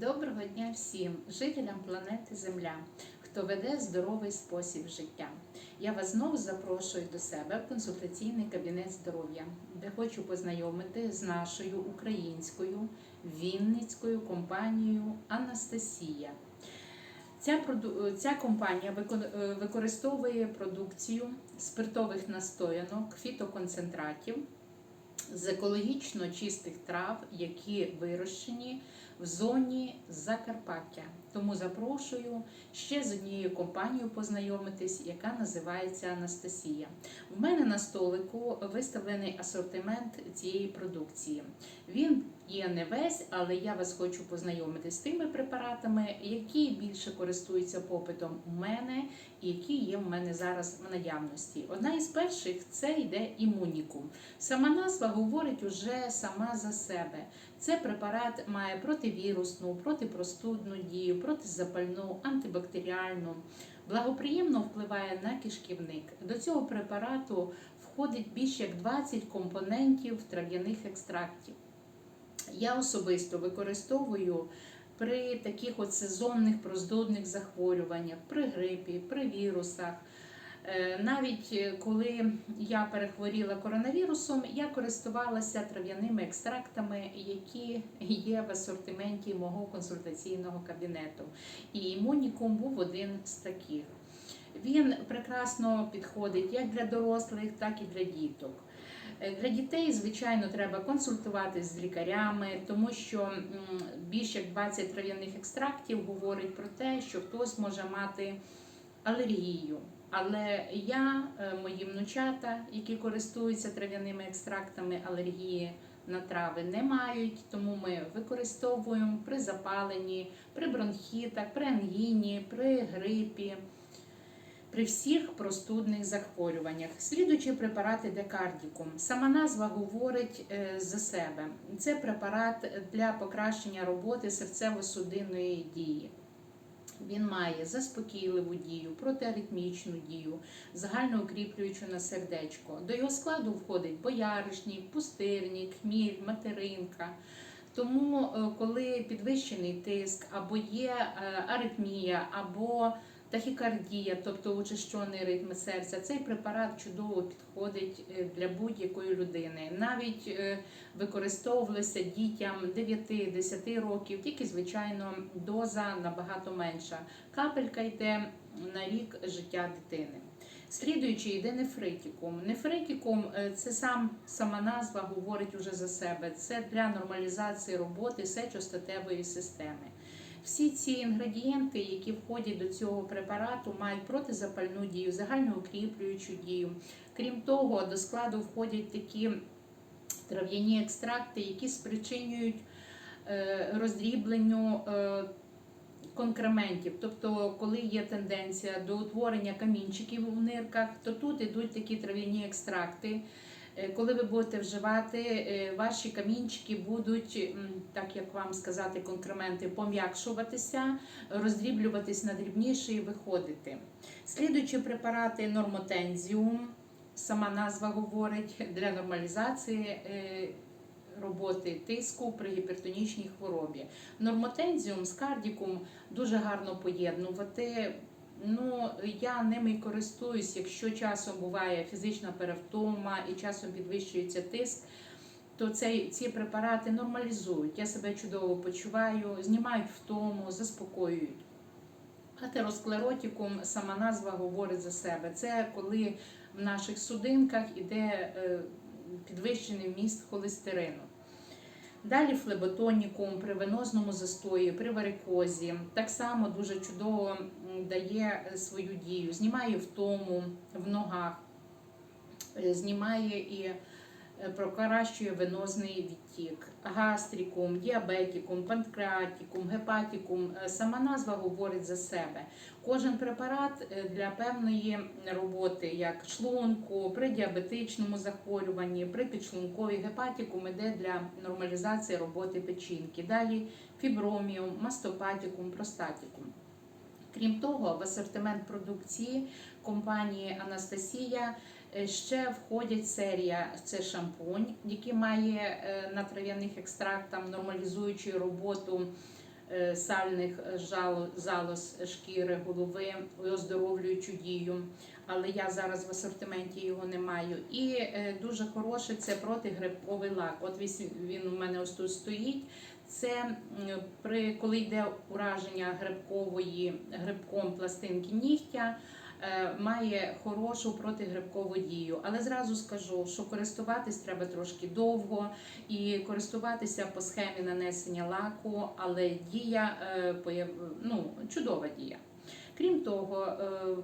Доброго дня всім жителям планети Земля, хто веде здоровий спосіб життя. Я вас знову запрошую до себе в консультаційний кабінет здоров'я, де хочу познайомити з нашою українською вінницькою компанією Анастасія. Ця, ця компанія е, використовує продукцію спиртових настоянок, фітоконцентратів з екологічно чистих трав, які вирощені в зоні Закарпаття. Тому запрошую ще з однією компанією познайомитись, яка називається Анастасія. В мене на столику виставлений асортимент цієї продукції. Він є не весь, але я вас хочу познайомити з тими препаратами, які більше користуються попитом у мене і які є в мене зараз в наявності. Одна із перших це йде імунікум. Сама назва говорить уже сама за себе. Це препарат має противірусну, протипростудну дію, протизапальну, антибактеріальну, благоприємно впливає на кишківник. До цього препарату входить більш як 20 компонентів трав'яних екстрактів. Я особисто використовую при таких от сезонних проздодних захворюваннях, при грипі, при вірусах. Е, Навіть е, коли я перехворіла коронавірусом, я користувалася трав'яними екстрактами, які є в асортименті мого консультаційного кабінету. І імунікум був один з таких. Він прекрасно підходить як для дорослих, так і для діток. Е, Для дітей, звичайно, треба консультуватись з лікарями, тому що більше як 20 трав'яних екстрактів говорить про те, що хтось може мати алергію. Але я, е, мої внучата, які користуються трав'яними екстрактами, алергії на трави не мають, тому ми використовуємо при запаленні, при бронхітах, при ангіні, при грипі. При всіх простудних захворюваннях. Слідуючі препарати Декардікум. Сама назва говорить е, за себе. Це препарат для покращення роботи серцево-судинної дії. Він має заспокійливу дію, протиаритмічну дію, загальноукріплюючу на сердечко. До його складу входить бояришнік, пустирник, хміль, материнка. Тому, е, коли підвищений тиск, або є е, аритмія, або тахікардія, тобто учащений ритм серця, цей препарат чудово підходить е, для будь-якої людини. Навіть е, використовувалися дітям 9-10 років, тільки звичайно доза набагато менша. Капелька йде на рік життя дитини. Слідуючи йде нефритікум. Нефритікум е, це сам сама назва говорить уже за себе. Це для нормалізації роботи сечостатевої системи. Всі ці інгредієнти, які входять до цього препарату, мають протизапальну дію, загальноукріплюючу дію. Крім того, до складу входять такі трав'яні екстракти, які спричинюють е, роздрібленню е, конкрементів. Тобто, коли є тенденція до утворення камінчиків у нирках, то тут ідуть такі трав'яні екстракти. Е, Коли ви будете вживати, е, ваші камінчики будуть, так як вам сказати, конкременти пом'якшуватися, роздріблюватись на дрібніше і виходити. Слідуючі препарати нормотензіум, сама назва говорить для нормалізації е, роботи тиску при гіпертонічній хворобі. Нормотензіум з кардікум дуже гарно поєднувати. Ну, я ними користуюсь, якщо часом буває фізична перевтома і часом підвищується тиск, то цей, ці препарати нормалізують. Я себе чудово почуваю, знімають втому, заспокоюють. Атеросклеротикум, сама назва говорить за себе. Це коли в наших судинках іде е, підвищений вміст холестерину. Далі флеботонікум при венозному застої, при варикозі. Так само дуже чудово дає е, свою дію. Знімає втому в ногах, е, знімає і е, покращує венозний відтік. Гастрікум, діабетікум, панкреатікум, гепатікум. Е, Сама назва говорить за себе. Кожен препарат для певної роботи, як шлунку, при діабетичному захворюванні, при підшлунковій гепатікум іде для нормалізації роботи печінки. Далі фіброміум, мастопатікум, простатікум. Крім того, в асортимент продукції компанії Анастасія е, ще входять серія. Це шампунь, який має е, на трав'яних екстрактах нормалізуючу роботу сальних жало- залоз шкіри голови, оздоровлюючу дію. Але я зараз в асортименті його не маю. І е, дуже хороший це протигрибковий лак. От він у мене ось тут стоїть. Це при коли йде ураження грибкової грибком пластинки нігтя. Е, Має хорошу протигрибкову дію, але зразу скажу, що користуватись треба трошки довго і користуватися по схемі нанесення лаку, але дія е, ну, чудова дія. Крім того, е,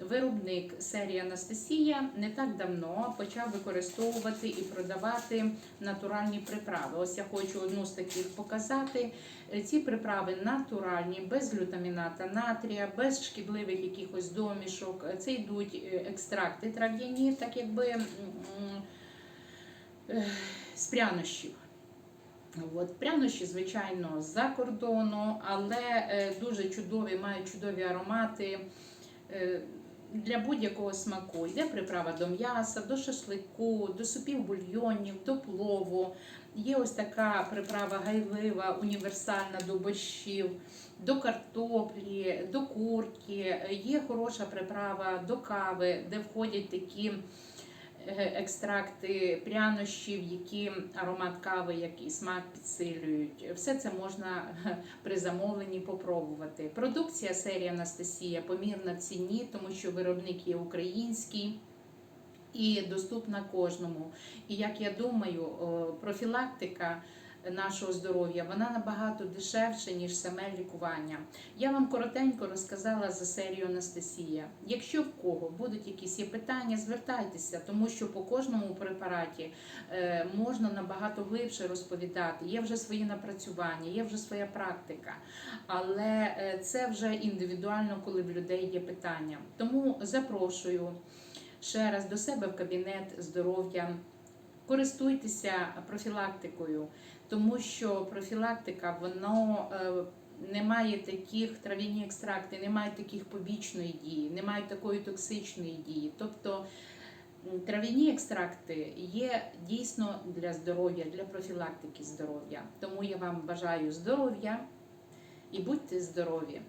Виробник серії Анастасія не так давно почав використовувати і продавати натуральні приправи. Ось я хочу одну з таких показати. Ці приправи натуральні, без глютаміната натрія, без шкідливих якихось домішок. Це йдуть е, екстракти трав'яні, так якби е, з прянощів. От, прянощі, звичайно, з-за кордону, але е, дуже чудові, мають чудові аромати. Для будь-якого смаку йде приправа до м'яса, до шашлику, до супів бульйонів, до плову. Є ось така приправа гайлива, універсальна до борщів, до картоплі, до курки. Є хороша приправа до кави, де входять такі екстракти прянощів, які аромат кави, який смак підсилюють. Все це можна е, при замовленні попробувати. Продукція серії Анастасія помірна в ціні, тому що виробник є український. І доступна кожному. І як я думаю, профілактика нашого здоров'я вона набагато дешевша, ніж саме лікування. Я вам коротенько розказала за серію Анастасія. Якщо в кого будуть якісь є питання, звертайтеся, тому що по кожному препараті е, можна набагато глибше розповідати. Є вже свої напрацювання, є вже своя практика, але е, це вже індивідуально, коли в людей є питання. Тому запрошую ще раз до себе в кабінет здоров'я. Користуйтеся профілактикою, тому що профілактика воно е, не має таких трав'яні екстракти, не мають таких побічної дії, не мають такої токсичної дії. Тобто трав'яні екстракти є дійсно для здоров'я, для профілактики здоров'я. Тому я вам бажаю здоров'я і будьте здорові!